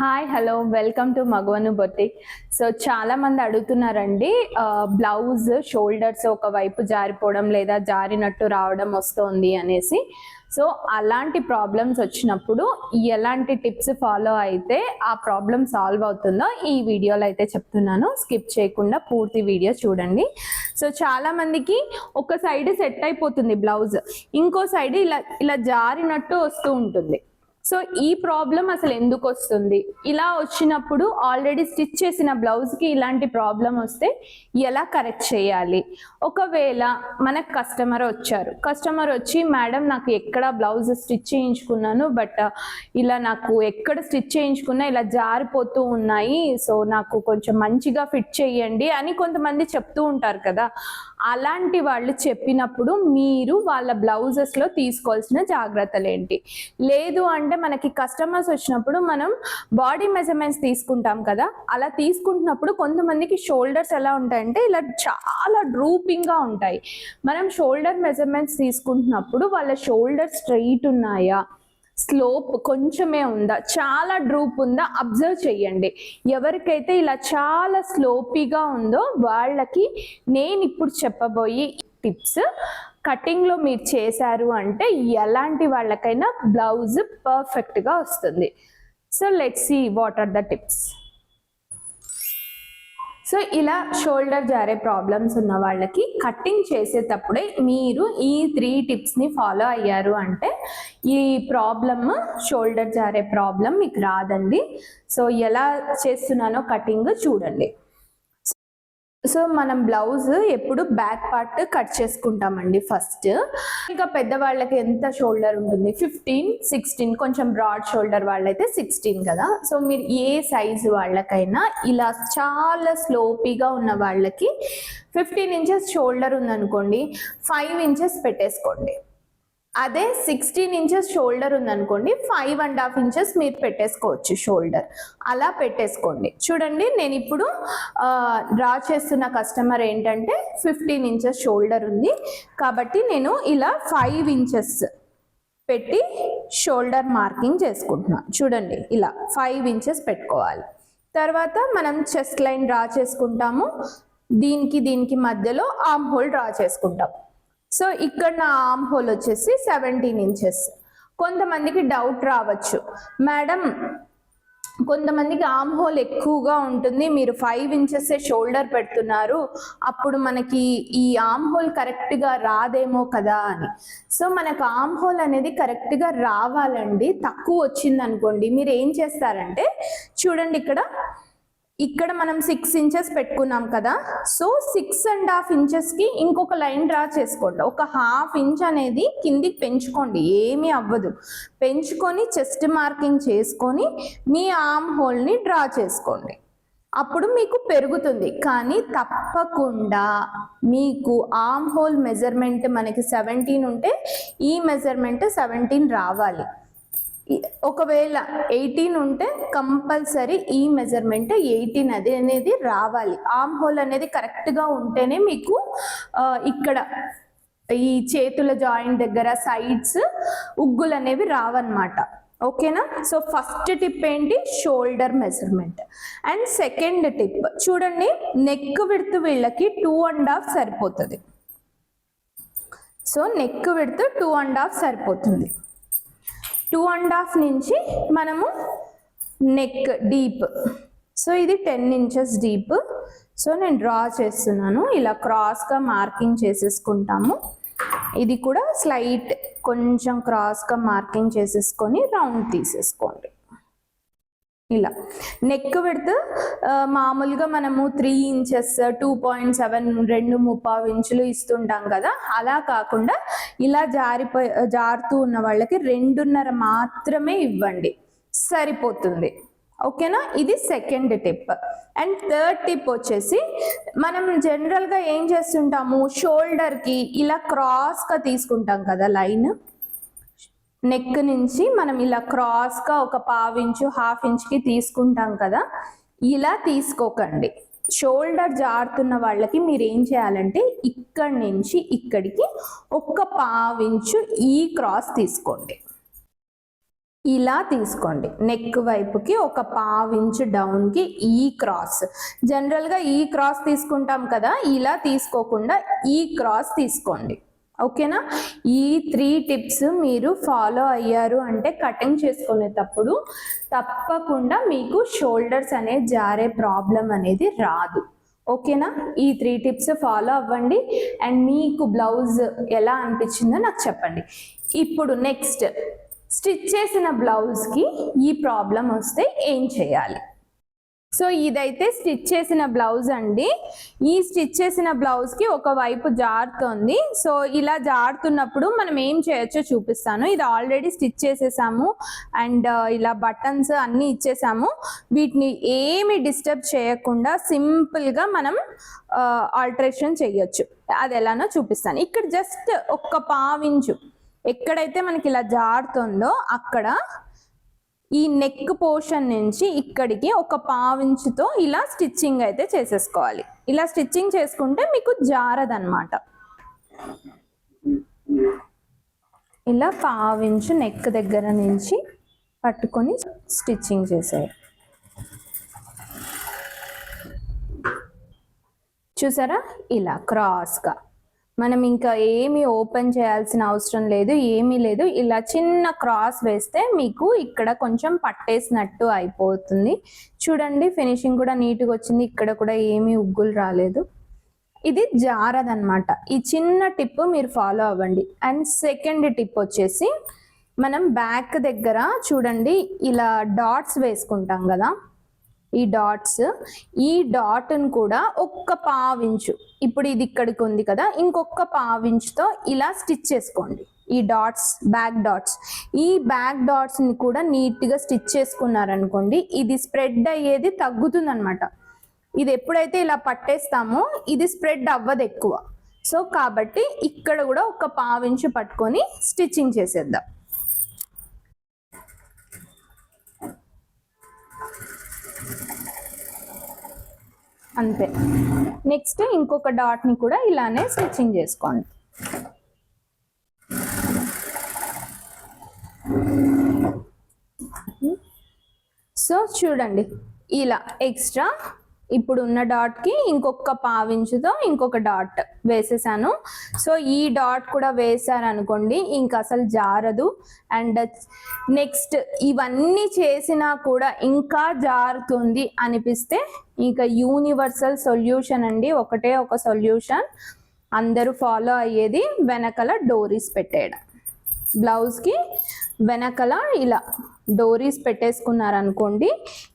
Hi hello welcome to మగవను boutique so చాలా మంది అడుగుతున్నారండి బ్లౌజ్ షోల్డర్స్ ఒకవైపు జారిపోవడం లేదా జారినట్టు రావడం వస్తుంది అనేసి. సో అలాంటి ప్రాబ్లమ్స్ వచ్చినప్పుడు ఎలాంటి టిప్స్ ఫాలో అయితే ఆ ప్రాబ్లం సాల్వ్ అవుతుందో ఈ వీడియోలో అయితే చెప్తున్నాను. స్కిప్ చేయకుండా పూర్తి వీడియో చూడండి. సో చాలా మందికి ఒక సైడ్ సెట్ అయిపోతుంది బ్లౌజ్ ఇంకో సైడ్ ఇలా ఇలా జారినట్టు వస్తూ ఉంటుంది. సో ఈ ప్రాబ్లం అసలు ఎందుకు వస్తుంది? ఇలా వచ్చినప్పుడు ఆల్రెడీ స్టిచ్ చేసిన బ్లౌజ్కి ఇలాంటి ప్రాబ్లం వస్తే ఎలా కరెక్ట్ చేయాలి? ఒకవేళ మనకు కస్టమర్ వచ్చారు. కస్టమర్ వచ్చి మేడం నాకు ఎక్కడ బ్లౌజ్ స్టిచ్ చేయించుకున్నాను బట్ uh, ఇలా నాకు ఎక్కడ స్టిచ్ చేయించుకున్నా ఇలా జారిపోతూ ఉన్నాయి సో నాకు కొంచెం మంచిగా ఫిట్ చేయండి అని కొంతమంది చెప్తూ ఉంటారు కదా. అలాంటి వాళ్ళు చెప్పినప్పుడు మీరు వాళ్ళ బ్లౌజెస్లో తీసుకోవాల్సిన జాగ్రత్తలు ఏంటి లేదు అంటే మనకి కస్టమర్స్ వచ్చినప్పుడు మనం బాడీ మెజర్మెంట్స్ తీసుకుంటాం కదా అలా తీసుకుంటున్నప్పుడు కొంతమందికి షోల్డర్స్ ఎలా ఉంటాయంటే ఇలా చాలా డ్రూపింగ్గా ఉంటాయి. మనం షోల్డర్ మెజర్మెంట్స్ తీసుకుంటున్నప్పుడు వాళ్ళ షోల్డర్ స్ట్రైట్ ఉన్నాయా? స్లోప్ కొంచెమే ఉందా? చాలా డ్రూప్ ఉందా? అబ్జర్వ్ చేయండి ఎవరికైతే ఇలా చాలా స్లోపీగా ఉందో వాళ్ళకి నేను ఇప్పుడు చెప్పబోయే టిప్స్. కటింగ్లో మీరు చేశారు అంటే ఎలాంటి వాళ్ళకైనా బ్లౌజ్ పర్ఫెక్ట్గా వస్తుంది. So let see what are the tips. So ఇలా షోల్డర్ జారే ప్రాబ్లమ్స్ ఉన్న వాళ్ళకి కటింగ్ చేసేటప్పుడే మీరు ఈ త్రీ టిప్స్ని ఫాలో అయ్యారు అంటే ఈ ప్రాబ్లమ్ షోల్డర్ జారే ప్రాబ్లం మీకు రాదండి. సో ఎలా చేస్తున్నానో కటింగ్ చూడండి. సో మనం బ్లౌజ్ ఎప్పుడు బ్యాక్ పార్ట్ కట్ చేసుకుంటామండి ఫస్ట్ ఇంకా పెద్దవాళ్ళకి ఎంత షోల్డర్ ఉంటుంది? ఫిఫ్టీన్ సిక్స్టీన్ కొంచెం బ్రాడ్ షోల్డర్ వాళ్ళైతే సిక్స్టీన్ కదా. సో మీరు ఏ సైజు వాళ్ళకైనా ఇలా చాలా స్లోపీగా ఉన్న వాళ్ళకి ఫిఫ్టీన్ ఇంచెస్ షోల్డర్ ఉందనుకోండి ఫైవ్ ఇంచెస్ పెట్టేసుకోండి. అదే సిక్స్టీన్ ఇంచెస్ షోల్డర్ ఉందనుకోండి ఫైవ్ అండ్ హాఫ్ ఇంచెస్ మీరు పెట్టేసుకోవచ్చు షోల్డర్ అలా పెట్టేసుకోండి. చూడండి నేను ఇప్పుడు డ్రా చేస్తున్న కస్టమర్ ఏంటంటే ఫిఫ్టీన్ ఇంచెస్ షోల్డర్ ఉంది. కాబట్టి నేను ఇలా ఫైవ్ ఇంచెస్ పెట్టి షోల్డర్ మార్కింగ్ చేసుకుంటున్నాను. చూడండి ఇలా ఫైవ్ ఇంచెస్ పెట్టుకోవాలి. తర్వాత మనం చెస్ట్ లైన్ డ్రా చేసుకుంటాము. దీనికి దీనికి మధ్యలో ఆమ్ హోల్ డ్రా చేసుకుంటాం. సో ఇక్కడ నా ఆర్మ్ హోల్ వచ్చేసి సెవెంటీన్ ఇంచెస్ కొంతమందికి డౌట్ రావచ్చు. మేడం కొంతమందికి ఆమ్ హోల్ ఎక్కువగా ఉంటుంది. మీరు ఫైవ్ ఇంచెస్ షోల్డర్ పెడుతున్నారు. అప్పుడు మనకి ఈ ఆమ్ హోల్ కరెక్ట్గా రాదేమో కదా అని. సో మనకు ఆమ్ హోల్ అనేది కరెక్ట్గా రావాలండి. తక్కువ వచ్చింది అనుకోండి మీరు ఏం చేస్తారంటే చూడండి ఇక్కడ ఇక్కడ మనం సిక్స్ ఇంచెస్ పెట్టుకున్నాం కదా. సో సిక్స్ అండ్ హాఫ్ ఇంచెస్కి ఇంకొక లైన్ డ్రా చేసుకోండి. ఒక హాఫ్ ఇంచ్ అనేది కిందికి పెంచుకోండి. ఏమీ అవ్వదు. పెంచుకొని చెస్ట్ మార్కింగ్ చేసుకొని మీ ఆర్మ్ హోల్ని డ్రా చేసుకోండి. అప్పుడు మీకు పెరుగుతుంది. కానీ తప్పకుండా మీకు ఆర్మ్ హోల్ మెజర్మెంట్ మనకి సెవెంటీన్ ఉంటే ఈ మెజర్మెంట్ సెవెంటీన్ రావాలి. ఒకవేళ ఎయిటీన్ ఉంటే కంపల్సరీ ఈ మెజర్మెంట్ ఎయిటీన్ అది అనేది రావాలి. ఆమ్ హోల్ అనేది కరెక్ట్గా ఉంటేనే మీకు ఇక్కడ ఈ చేతుల జాయింట్ దగ్గర సైడ్స్ ఉగ్గులు అనేవి రావన్నమాట. ఓకేనా? సో ఫస్ట్ టిప్ ఏంటి? Shoulder measurement. And second tip చూడండి నెక్ విడుతు వీళ్ళకి టూ అండ్ హాఫ్ సరిపోతుంది. So neck width two and half సరిపోతుంది. టూ అండ్ హాఫ్ నుంచి మనము నెక్ డీప్ సో ఇది టెన్ ఇంచెస్ డీప్ సో నేను డ్రా చేస్తున్నాను. ఇలా క్రాస్గా మార్కింగ్ చేసేసుకుంటాము. ఇది కూడా స్లైట్ కొంచెం క్రాస్గా మార్కింగ్ చేసేసుకొని రౌండ్ తీసేసుకోండి. ఇలా నెక్ పెడితే మామూలుగా మనము three inches two point seven రెండు ముప్పావు ఇంచులు ఇస్తుంటాం కదా. అలా కాకుండా ఇలా జారిపో జారుతూ ఉన్న వాళ్ళకి రెండున్నర మాత్రమే ఇవ్వండి. సరిపోతుంది. ఓకేనా? ఇది second tip. And third tip వచ్చేసి మనం జనరల్గా ఏం చేస్తుంటాము? షోల్డర్కి ఇలా క్రాస్గా తీసుకుంటాం కదా లైన్. నెక్ నుంచి మనం ఇలా క్రాస్గా ఒక పావు ఇంచు హాఫ్ ఇంచ్కి తీసుకుంటాం కదా. ఇలా తీసుకోకండి. షోల్డర్ జారుతున్న వాళ్ళకి మీరు ఏం చేయాలంటే ఇక్కడి నుంచి ఇక్కడికి ఒక్క పావించు ఈ క్రాస్ తీసుకోండి. ఇలా తీసుకోండి. నెక్ వైపుకి ఒక పావించు డౌన్కి ఈ క్రాస్. జనరల్గా ఈ క్రాస్ తీసుకుంటాం కదా ఇలా తీసుకోకుండా ఈ క్రాస్ తీసుకోండి. ఓకేనా? ఈ త్రీ టిప్స్ మీరు ఫాలో అయ్యారు అంటే కటింగ్ చేసుకునేటప్పుడు తప్పకుండా మీకు షోల్డర్స్ అనేది జారే ప్రాబ్లం అనేది రాదు. ఓకేనా? ఈ త్రీ టిప్స్ ఫాలో అవ్వండి. అండ్ మీకు బ్లౌజ్ ఎలా అనిపించిందో నాకు చెప్పండి. ఇప్పుడు నెక్స్ట్ స్టిచ్ చేసిన బ్లౌజ్కి ఈ ప్రాబ్లం వస్తే ఏం చేయాలి? సో ఇదైతే స్టిచ్ చేసిన బ్లౌజ్ అండి. ఈ స్టిచ్ చేసిన బ్లౌజ్కి ఒకవైపు జారుతోంది. సో ఇలా జారుతున్నప్పుడు మనం ఏం చేయొచ్చో చూపిస్తాను. ఇది ఆల్రెడీ స్టిచ్ చేసేసాము. అండ్ ఇలా బటన్స్ అన్నీ ఇచ్చేసాము. వీటిని ఏమి డిస్టర్బ్ చేయకుండా సింపుల్గా మనం ఆల్టరేషన్ చేయొచ్చు. అది ఎలానో చూపిస్తాను. ఇక్కడ జస్ట్ ఒక్క పావించు. ఎక్కడైతే మనకి ఇలా జారుతుందో అక్కడ ఈ నెక్ పోర్షన్ నుంచి ఇక్కడికి ఒక పావించుతో ఇలా స్టిచ్చింగ్ అయితే చేసేసుకోవాలి. ఇలా స్టిచ్చింగ్ చేసుకుంటే మీకు జారదన్నమాట. ఇలా పావించు నెక్ దగ్గర నుంచి పట్టుకొని స్టిచ్చింగ్ చేసేయాలి చూసారా? ఇలా క్రాస్గా మనం ఇంకా ఏమీ ఓపెన్ చేయాల్సిన అవసరం లేదు ఏమీ లేదు. ఇలా చిన్న క్రాస్ వేస్తే మీకు ఇక్కడ కొంచెం పట్టేసినట్టు అయిపోతుంది. చూడండి ఫినిషింగ్ కూడా నీట్గా వచ్చింది. ఇక్కడ కూడా ఏమీ ఉగ్గులు రాలేదు. ఇది జారదనమాట ఈ చిన్న టిప్ మీరు ఫాలో అవ్వండి. అండ్ సెకండ్ టిప్ వచ్చేసి మనం బ్యాక్ దగ్గర చూడండి ఇలా డాట్స్ వేసుకుంటాం కదా. ఈ డాట్స్ ఈ డాట్ను కూడా ఒక్క పావించు. ఇప్పుడు ఇది ఇక్కడికి ఉంది కదా ఇంకొక పావించుతో ఇలా స్టిచ్ చేసుకోండి. ఈ డాట్స్ బ్యాక్ డాట్స్ ఈ బ్యాక్ డాట్స్ని కూడా నీట్గా స్టిచ్ చేసుకున్నారనుకోండి ఇది స్ప్రెడ్ అయ్యేది తగ్గుతుంది అనమాట ఇది ఎప్పుడైతే ఇలా పట్టేస్తామో ఇది స్ప్రెడ్ అవ్వదు ఎక్కువ. సో కాబట్టి ఇక్కడ కూడా ఒక పావించు పట్టుకొని స్టిచ్చింగ్ చేసేద్దాం. అంతే. నెక్స్ట్ ఇంకొక డాట్ని కూడా ఇలానే స్టిచ్చింగ్ చేసుకోండి. సో చూడండి ఇలా ఎక్స్ట్రా ఇప్పుడు ఉన్న డాట్కి ఇంకొక పావించుతో ఇంకొక డాట్ వేసేసాను. సో ఈ డాట్ కూడా వేసారనుకోండి ఇంక అసలు జారదు. అండ్ నెక్స్ట్ ఇవన్నీ చేసినా కూడా ఇంకా జారుతుంది అనిపిస్తే ఇంకా యూనివర్సల్ సొల్యూషన్ అండి. ఒకటే ఒక సొల్యూషన్ అందరూ ఫాలో అయ్యేది వెనకల డోరీస్ పెట్టేయడం. బ్లౌజ్కి వెనకల ఇలా డోరీస్ పెట్టేసుకున్నారనుకోండి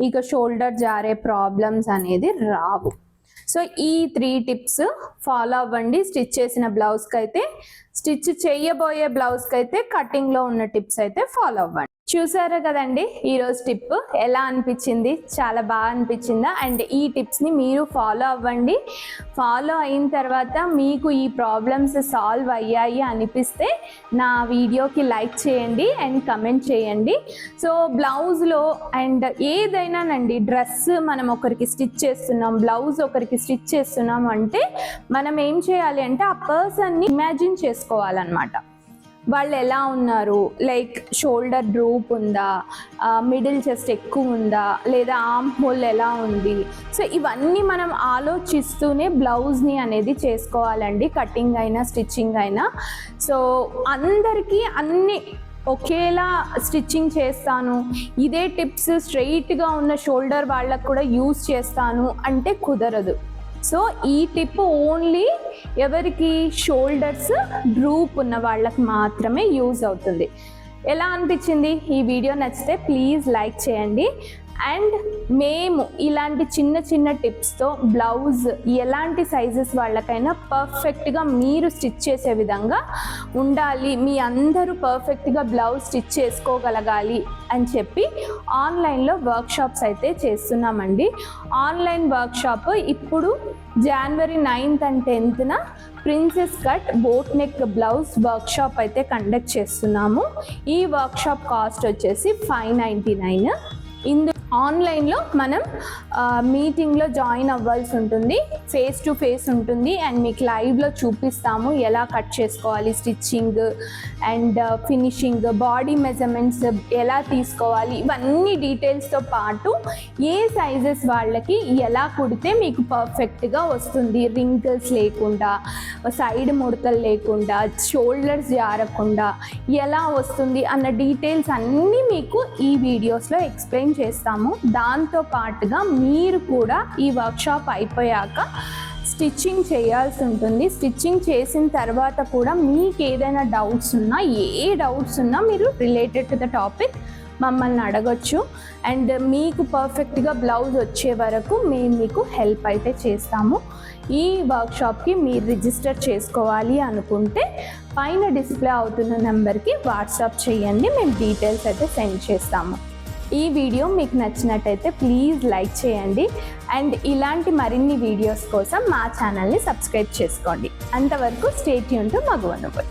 ఇక షోల్డర్ జారే ప్రాబ్లమ్స్ అనేది రావు. సో ఈ త్రీ టిప్స్ ఫాలో అవ్వండి. స్టిచ్ చేసిన బ్లౌజ్కి అయితే స్టిచ్ చేయబోయే బ్లౌజ్కి అయితే కటింగ్లో ఉన్న టిప్స్ అయితే ఫాలో అవ్వండి. చూసారా కదండి ఈరోజు టిప్? ఎలా అనిపించింది? చాలా బాగా అనిపించిందా? అండ్ ఈ టిప్స్ని మీరు ఫాలో అవ్వండి. ఫాలో అయిన తర్వాత మీకు ఈ ప్రాబ్లమ్స్ సాల్వ్ అయ్యాయి అనిపిస్తే నా వీడియోకి లైక్ చేయండి అండ్ కమెంట్ చేయండి. సో బ్లౌజ్లో అండ్ ఏదైనానండి డ్రెస్ మనం ఒకరికి స్టిచ్ చేస్తున్నాం బ్లౌజ్ ఒకరికి స్టిచ్ చేస్తున్నాం అంటే మనం ఏం చేయాలి అంటే ఆ పర్సన్ని ఇమాజిన్ చేసుకోవాలన్నమాట వాళ్ళు ఎలా ఉన్నారు? లైక్ షోల్డర్ డ్రూప్ ఉందా? మిడిల్ చెస్ట్ ఎక్కువ ఉందా? లేదా ఆర్మ్ హోల్ ఎలా ఉంది? సో ఇవన్నీ మనం ఆలోచిస్తూనే బ్లౌజ్ని అనేది చేసుకోవాలండి. కటింగ్ అయినా స్టిచ్చింగ్ అయినా. సో అందరికీ అన్ని ఒకేలా స్టిచ్చింగ్ చేస్తాను. ఇదే టిప్స్ స్ట్రెయిట్గా ఉన్న షోల్డర్ వాళ్ళకు కూడా యూస్ చేస్తాను. అంటే కుదరదు. సో ఈ టిప్ ఓన్లీ ఎవరికి షోల్డర్స్ డ్రూప్ ఉన్న వాళ్ళకి మాత్రమే యూజ్ అవుతుంది. ఎలా అనిపించింది ఈ వీడియో నచ్చితే ప్లీజ్ లైక్ చేయండి. అండ్ మేము ఇలాంటి చిన్న చిన్న టిప్స్తో బ్లౌజ్ ఎలాంటి సైజెస్ వాళ్ళకైనా పర్ఫెక్ట్గా మీరు స్టిచ్ చేసే విధంగా ఉండాలి. మీ అందరూ పర్ఫెక్ట్గా బ్లౌజ్ స్టిచ్ చేసుకోగలగాలి అని చెప్పి ఆన్లైన్లో వర్క్షాప్స్ అయితే చేస్తున్నామండి. ఆన్లైన్ వర్క్షాప్ ఇప్పుడు జనవరి ninth and టెన్త్న princess cut boat neck blouse workshop అయితే కండక్ట్ చేస్తున్నాము. ఈ వర్క్షాప్ కాస్ట్ వచ్చేసి ఫైవ్ నైంటీ నైన్ ఇందు ఆన్లైన్లో మనం మీటింగ్లో జాయిన్ అవ్వాల్సి ఉంటుంది. ఫేస్ టు ఫేస్ ఉంటుంది. అండ్ మీకు లైవ్లో చూపిస్తాము ఎలా కట్ చేసుకోవాలి stitching and finishing body measurements ఎలా తీసుకోవాలి ఇవన్నీ డీటెయిల్స్తో పాటు ఏ సైజెస్ వాళ్ళకి ఎలా కుడితే మీకు పర్ఫెక్ట్గా వస్తుంది. రింకిల్స్ లేకుండా సైడ్ ముడతలు లేకుండా షోల్డర్స్ జారకుండా ఎలా వస్తుంది అన్న డీటెయిల్స్ అన్నీ మీకు ఈ వీడియోస్లో ఎక్స్ప్లెయిన్ చేస్తాము. దాంతో పాటుగా మీరు కూడా ఈ వర్క్షాప్ అయిపోయాక స్టిచ్చింగ్ చేయాల్సి ఉంటుంది. స్టిచ్చింగ్ చేసిన తర్వాత కూడా మీకు ఏదైనా డౌట్స్ ఉన్నా ఏ డౌట్స్ ఉన్నా మీరు రిలేటెడ్ టు ద టాపిక్ మమ్మల్ని అడగొచ్చు. అండ్ మీకు పర్ఫెక్ట్గా బ్లౌజ్ వచ్చే వరకు మేము మీకు హెల్ప్ అయితే చేస్తాము. ఈ వర్క్షాప్కి మీరు రిజిస్టర్ చేసుకోవాలి అనుకుంటే పైన డిస్ప్లే అవుతున్న నెంబర్కి వాట్సాప్ చేయండి. మేము డీటెయిల్స్ అయితే సెండ్ చేస్తాము. ఈ వీడియో మీకు నచ్చినట్టయితే ప్లీజ్ లైక్ చేయండి. అండ్ ఇలాంటి మరిన్ని వీడియోస్ కోసం మా ఛానల్ని సబ్స్క్రైబ్ చేసుకోండి. అంతవరకు స్టేట్ యూన్ టు మగువనుబుల్